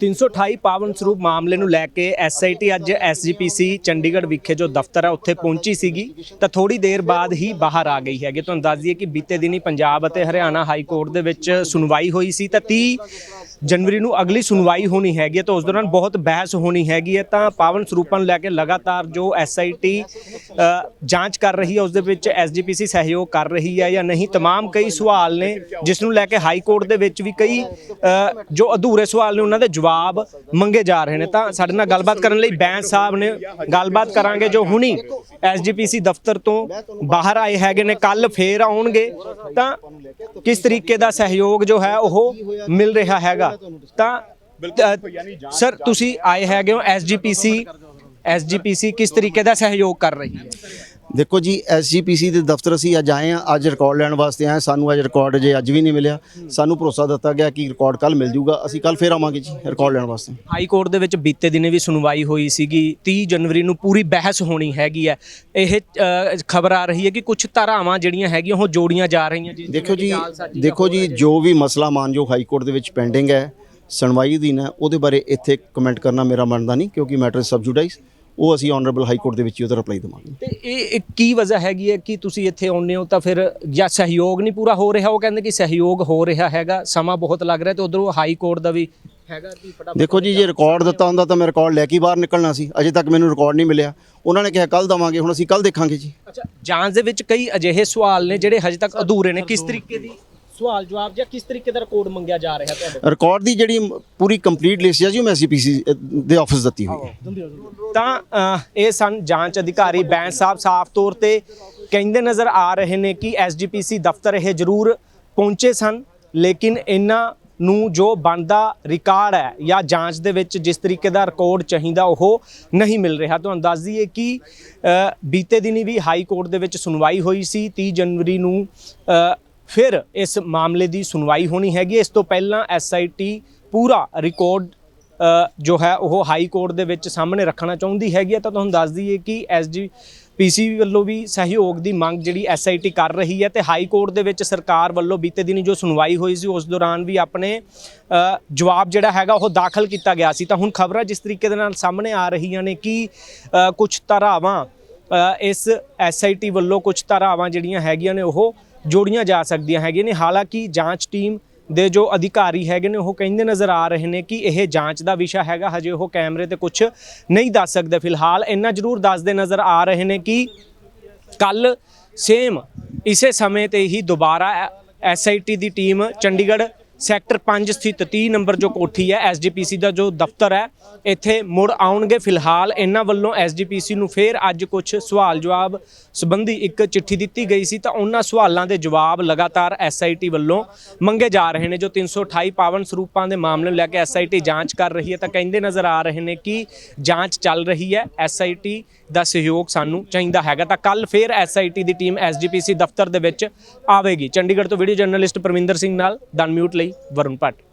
328 ਪਾਵਨ ਸਰੂਪ ਮਾਮਲੇ ਨੂੰ ਲੈ ਕੇ ਐਸਆਈਟੀ ਅੱਜ ਐਸਜੀਪੀਸੀ ਚੰਡੀਗੜ੍ਹ ਵਿਖੇ ਜੋ ਦਫ਼ਤਰ ਹੈ ਉੱਥੇ ਪਹੁੰਚੀ ਸੀਗੀ। ਤਾਂ ਥੋੜੀ ਦੇਰ ਬਾਅਦ ਹੀ ਬਾਹਰ ਆ ਗਈ ਹੈਗੀ। ਤੁਹਾਨੂੰ ਦੱਸ ਦਈਏ ਕਿ ਬੀਤੇ ਦਿਨੀ ਪੰਜਾਬ ਅਤੇ ਹਰਿਆਣਾ ਹਾਈ ਕੋਰਟ ਦੇ ਵਿੱਚ ਸੁਣਵਾਈ ਹੋਈ ਸੀ। ਤਾਂ 30 ਜਨਵਰੀ ਨੂੰ ਅਗਲੀ ਸੁਣਵਾਈ ਹੋਣੀ ਹੈਗੀ ਹੈ ਤਾਂ ਉਸ ਦੌਰਾਨ ਬਹੁਤ ਬਹਿਸ ਹੋਣੀ ਹੈਗੀ ਹੈ ਤਾਂ ਪਾਵਨ ਸਰੂਪਾਂ ਨੂੰ ਲੈ ਕੇ ਲਗਾਤਾਰ ਜੋ ਐਸਆਈਟੀ ਜਾਂਚ ਕਰ ਰਹੀ ਹੈ ਉਸ ਦੇ ਵਿੱਚ ਐਸਜੀਪੀਸੀ ਸਹਿਯੋਗ ਕਰ ਰਹੀ ਹੈ ਜਾਂ ਨਹੀਂ तमाम ਕਈ ਸਵਾਲ ਨੇ ਜਿਸ ਨੂੰ ਲੈ ਕੇ ਹਾਈ ਕੋਰਟ ਦੇ ਵਿੱਚ ਵੀ ਕਈ ਅ, ਜੋ ਅਧੂਰੇ ਸਵਾਲ ਨੇ ਉਹਨਾਂ ਦੇ ਜਵਾਬ ਮੰਗੇ ਜਾ ਰਹੇ ਨੇ ਤਾਂ ਸਾਡੇ ਨਾਲ ਗੱਲਬਾਤ ਕਰਨ ਲਈ ਬੈਂਸ ਸਾਹਿਬ ਨੇ ਗੱਲਬਾਤ ਕਰਾਂਗੇ ਜੋ ਹੁਣੀ ਐਸਜੀਪੀਸੀ ਦਫ਼ਤਰ ਤੋਂ ਬਾਹਰ ਆਏ ਹੈਗੇ ਨੇ ਕੱਲ ਫੇਰ ਆਉਣਗੇ ਤਾਂ ਕਿਸ ਤਰੀਕੇ ਦਾ ਸਹਿਯੋਗ ਜੋ ਹੈ ਉਹ ਮਿਲ ਰਿਹਾ ਹੈਗਾ ਤਾਂ ਅ, ਸਰ ਤੁਸੀਂ ਆਏ ਹੈਗੇ ਹੋ ਐਸਜੀਪੀਸੀ ਐਸਜੀਪੀਸੀ ਕਿਸ ਤਰੀਕੇ ਦਾ ਸਹਿਯੋਗ ਕਰ ਰਹੀ ਹੈ? ਦੇਖੋ ਜੀ ਐਸਜੀਪੀਸੀ ਦੇ ਦਫ਼ਤਰ ਅਸੀਂ ਅੱਜ ਆਏ ਆ ਅੱਜ ਰਿਕਾਰਡ ਲੈਣ ਵਾਸਤੇ ਆਏ। ਸਾਨੂੰ ਅੱਜ ਰਿਕਾਰਡ ਜੇ ਅੱਜ ਵੀ ਨਹੀਂ ਮਿਲਿਆ। ਸਾਨੂੰ ਭਰੋਸਾ ਦਿੱਤਾ ਗਿਆ ਕਿ ਰਿਕਾਰਡ ਕੱਲ ਮਿਲ ਜਾਊਗਾ ਅਸੀਂ ਕੱਲ ਫੇਰ ਆਵਾਂਗੇ ਜੀ ਰਿਕਾਰਡ ਲੈਣ ਵਾਸਤੇ। ਹਾਈ ਕੋਰਟ ਦੇ ਵਿੱਚ ਬੀਤੇ ਦਿਨੇ ਵੀ ਸੁਣਵਾਈ ਹੋਈ ਸੀਗੀ। 30 ਜਨਵਰੀ ਨੂੰ ਪੂਰੀ ਬਹਿਸ ਹੋਣੀ ਹੈਗੀ ਹੈ। ਇਹ ਖਬਰ ਆ ਰਹੀ ਹੈ ਕਿ ਕੁਝ ਧਾਰਾਵਾਂ ਜਿਹੜੀਆਂ ਹੈਗੀਆਂ ਉਹ ਜੋੜੀਆਂ ਜਾ ਰਹੀਆਂ ਜੀ ਦੇਖੋ ਜੀ ਦੇਖੋ ਜੀ ਜੋ ਵੀ ਮਸਲਾ ਮਾਨਯੋਗ ਹਾਈ ਕੋਰਟ ਦੇ ਵਿੱਚ ਪੈਂਡਿੰਗ ਹੈ ਸੁਣਵਾਈ ਅਧੀਨ ਹੈ ਉਹਦੇ ਬਾਰੇ ਇੱਥੇ ਕਮੈਂਟ ਕਰਨਾ ਮੇਰਾ ਮੰਨਦਾ ਨਹੀਂ ਕਿਉਂਕਿ ਮੈਟਰ ਸਬਜੂਡਾਈਜ਼ ਉਹ ਅਸੀਂ ਆਨਰੇਬਲ ਹਾਈ ਕੋਰਟ ਦੇ ਵਿੱਚ ਹੀ ਉਹਦਾ ਰਿਪਲਾਈ ਦੇਵਾਂਗੇ। ਤੇ ਇਹ ਇਹ ਕੀ ਵਜ੍ਹਾ ਹੈਗੀ ਹੈ ਕਿ ਤੁਸੀਂ ਇੱਥੇ ਆਉਂਦੇ ਹੋ ਤਾਂ ਫਿਰ ਜਾਂ ਸਹਿਯੋਗ ਨਹੀਂ ਪੂਰਾ ਹੋ ਰਿਹਾ? ਉਹ ਕਹਿੰਦੇ ਕਿ ਸਹਿਯੋਗ ਹੋ ਰਿਹਾ ਹੈਗਾ ਸਮਾਂ ਬਹੁਤ ਲੱਗ ਰਿਹਾ ਤੇ ਉਧਰੋਂ ਹਾਈ ਕੋਰਟ ਦਾ ਵੀ ਹੈਗਾ ਕਿ ਫਟਾਫਟ ਦੇਖੋ ਜੀ ਜੇ ਰਿਕਾਰਡ ਦਿੱਤਾ ਹੁੰਦਾ ਤਾਂ ਮੈਂ ਰਿਕਾਰਡ ਲੈ ਕੇ ਹੀ ਬਾਹਰ ਨਿਕਲਣਾ ਸੀ। ਅਜੇ ਤੱਕ ਮੈਨੂੰ ਰਿਕਾਰਡ ਨਹੀਂ ਮਿਲਿਆ। ਉਹਨਾਂ ਨੇ ਕਿਹਾ ਕੱਲ ਦਵਾਂਗੇ ਹੁਣ ਅਸੀਂ ਕੱਲ ਦੇਖਾਂਗੇ ਜੀ। ਅੱਛਾ ਜਾਂਚ ਦੇ ਵਿੱਚ ਕਈ ਅਜਿਹੇ ਸਵਾਲ ਨੇ ਜਿਹੜੇ ਹਜੇ ਤੱਕ ਅਧੂਰੇ ਨੇ। ਕਿਸ ਤਰੀਕੇ ਦੀ ਸਵਾਲ ਜਵਾਬ ਜਾਂ ਕਿਸ ਤਰੀਕੇ ਦਾ ਰਿਕਾਰਡ ਮੰਗਿਆ ਜਾ ਰਿਹਾ ਤੁਹਾਡੇ ਰਿਕਾਰਡ ਦੀ ਜਿਹੜੀ ਪੂਰੀ ਕੰਪਲੀਟ ਲਿਸਟ ਹੈ ਜੀ ਉਹ ਮੈਂ ਸੀਪੀਸੀ ਦੇ ਆਫਿਸ ਦਿੱਤੀ ਹੋਈ ਹੈ। ਤਾਂ ਅ, ਇਹ ਸਨ ਜਾਂਚ ਅਧਿਕਾਰੀ ਬੈਂਸ ਸਾਹਿਬ ਸਾਫ਼ ਤੌਰ ਤੇ ਕਹਿੰਦੇ ਨਜ਼ਰ ਆ ਰਹੇ ਨੇ ਕਿ ਐਸਜੀਪੀਸੀ ਦਫ਼ਤਰ ਇਹ ਜ਼ਰੂਰ ਪਹੁੰਚੇ ਸਨ ਲੇਕਿਨ ਇਹਨਾਂ ਨੂੰ ਜੋ ਬਣਦਾ ਰਿਕਾਰਡ ਹੈ ਜਾਂ ਜਾਂਚ ਦੇ ਵਿੱਚ ਜਿਸ ਤਰੀਕੇ ਦਾ ਰਿਕਾਰਡ ਚਾਹੀਦਾ ਉਹ ਨਹੀਂ ਮਿਲ ਰਿਹਾ। ਤੁਹਾਨੂੰ ਦੱਸ ਦਈਏ ਕਿ ਅ, ਬੀਤੇ ਦਿਨੀ ਵੀ ਹਾਈ ਕੋਰਟ ਦੇ ਵਿੱਚ ਸੁਣਵਾਈ ਹੋਈ ਸੀ 30 ਜਨਵਰੀ ਨੂੰ ਅ, ਫਿਰ ਇਸ ਮਾਮਲੇ ਦੀ ਸੁਣਵਾਈ ਹੋਣੀ ਹੈਗੀ ਇਸ ਤੋਂ ਪਹਿਲਾਂ ਐਸਆਈਟੀ ਪੂਰਾ ਰਿਕਾਰਡ ਜੋ ਹੈ ਉਹ ਹਾਈ ਕੋਰਟ ਦੇ ਵਿੱਚ ਸਾਹਮਣੇ ਰੱਖਣਾ ਚਾਹੁੰਦੀ ਹੈਗੀ ਹੈ। ਤਾਂ ਤੁਹਾਨੂੰ ਦੱਸ ਦਈਏ ਕਿ ਐਸਜੀ ਪੀਸੀ ਵੱਲੋਂ ਵੀ ਸਹਿਯੋਗ ਦੀ ਮੰਗ ਜਿਹੜੀ ਐਸਆਈਟੀ ਕਰ ਰਹੀ ਹੈ ਤੇ ਹਾਈ ਕੋਰਟ ਦੇ ਵਿੱਚ ਸਰਕਾਰ ਵੱਲੋਂ ਬੀਤੇ ਦਿਨੀ ਜੋ ਸੁਣਵਾਈ ਹੋਈ ਸੀ ਉਸ ਦੌਰਾਨ ਵੀ ਆਪਣੇ ਜਵਾਬ ਜਿਹੜਾ ਹੈਗਾ ਉਹ ਦਾਖਲ ਕੀਤਾ ਗਿਆ ਸੀ। ਤਾਂ ਹੁਣ ਖਬਰਾਂ ਜਿਸ ਤਰੀਕੇ ਦੇ ਨਾਲ ਸਾਹਮਣੇ ਆ ਰਹੀਆਂ ਨੇ ਕਿ ਕੁਝ ਧਾਰਾਵਾਂ ਅ, ਇਸ ਐਸਆਈਟੀ ਵੱਲੋਂ ਕੁਝ ਧਾਰਾਵਾਂ ਜਿਹੜੀਆਂ ਹੈਗੀਆਂ ਨੇ ਉਹ ਜੋੜੀਆਂ ਜਾ ਸਕਦੀਆਂ ਹੈਗੀਆਂ ਨੇ। ਹਾਲਾਂਕਿ ਜਾਂਚ ਟੀਮ ਦੇ ਜੋ ਅਧਿਕਾਰੀ ਹੈਗੇ ਨੇ, ਉਹ ਕਹਿੰਦੇ ਨਜ਼ਰ ਆ ਰਹੇ ਨੇ ਕਿ ਇਹ ਜਾਂਚ ਦਾ ਵਿਸ਼ਾ ਹੈਗਾ, ਹਜੇ ਉਹ ਕੈਮਰੇ ਤੇ ਕੁਝ ਨਹੀਂ ਦੱਸ ਸਕਦੇ। ਫਿਲਹਾਲ ਇੰਨਾ ਜ਼ਰੂਰ ਦੱਸਦੇ ਨਜ਼ਰ ਆ ਰਹੇ ਨੇ ਕਿ ਕੱਲ ਸੇਮ ਇਸੇ ਸਮੇਂ ਤੇ ਹੀ ਦੁਬਾਰਾ ਐਸਆਈਟੀ ਦੀ ਟੀਮ ਚੰਡੀਗੜ੍ਹ ਸੈਕਟਰ 5 ਸਥਿਤ 30 ਨੰਬਰ ਜੋ ਕੋਠੀ ਹੈ ਐਸਜੀਪੀਸੀ ਦਾ ਜੋ ਦਫ਼ਤਰ ਹੈ, ਇੱਥੇ ਮੁੜ ਆਉਣਗੇ ਫਿਲਹਾਲ। ਇਹਨਾਂ ਵੱਲੋਂ ਐਸਜੀਪੀਸੀ ਨੂੰ ਫੇਰ ਅੱਜ ਕੁਝ ਸਵਾਲ ਜਵਾਬ ਸੰਬੰਧੀ ਇੱਕ ਚਿੱਠੀ ਦਿੱਤੀ ਗਈ ਸੀ, ਤਾਂ ਉਹਨਾਂ ਸਵਾਲਾਂ ਦੇ ਜਵਾਬ ਲਗਾਤਾਰ ਐਸਆਈਟੀ ਵੱਲੋਂ ਮੰਗੇ ਜਾ ਰਹੇ ਨੇ, ਜੋ 328 ਪਾਵਨ ਸਰੂਪਾਂ ਦੇ ਮਾਮਲੇ ਨੂੰ ਲੈ ਕੇ ਐਸਆਈਟੀ ਜਾਂਚ ਕਰ ਰਹੀ ਹੈ। ਤਾਂ ਕਹਿੰਦੇ ਨਜ਼ਰ ਆ ਰਹੇ ਨੇ ਕਿ ਜਾਂਚ ਚੱਲ ਰਹੀ ਹੈ ਐਸਆਈਟੀ ਦਾ ਸਹਿਯੋਗ ਸਾਨੂੰ ਚਾਹੀਦਾ ਹੈਗਾ। ਤਾਂ ਕੱਲ ਫੇਰ ਐਸਆਈਟੀ ਦੀ ਟੀਮ ਐਸਜੀਪੀਸੀ ਦਫ਼ਤਰ ਦੇ ਵਿੱਚ ਆਵੇਗੀ। ਚੰਡੀਗੜ੍ਹ ਤੋਂ ਵੀਡੀਓ ਜਰਨਲਿਸਟ ਪਰਮਿੰਦਰ ਸਿੰਘ ਨਾਲ, ਦਨ ਮਿਊਟ ਲਈ। ਵਰੁਣ ਭੱਟ।